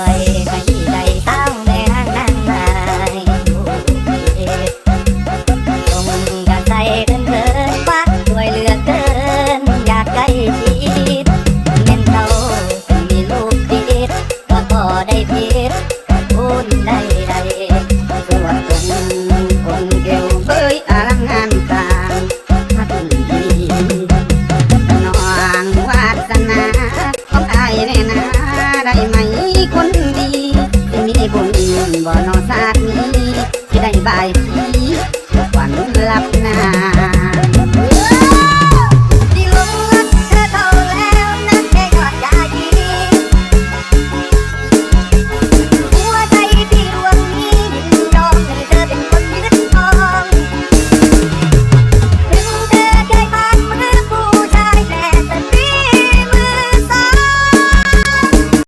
วยให้ใดตั้งแม่นางนางนางกันใจเถินเถินว่าช่วยเหลือเกิน อยากใกล้ชิดเน้นเรามีลูกติดก็พอได้พิษ บ่นอสาดนี้ที่ได้บาย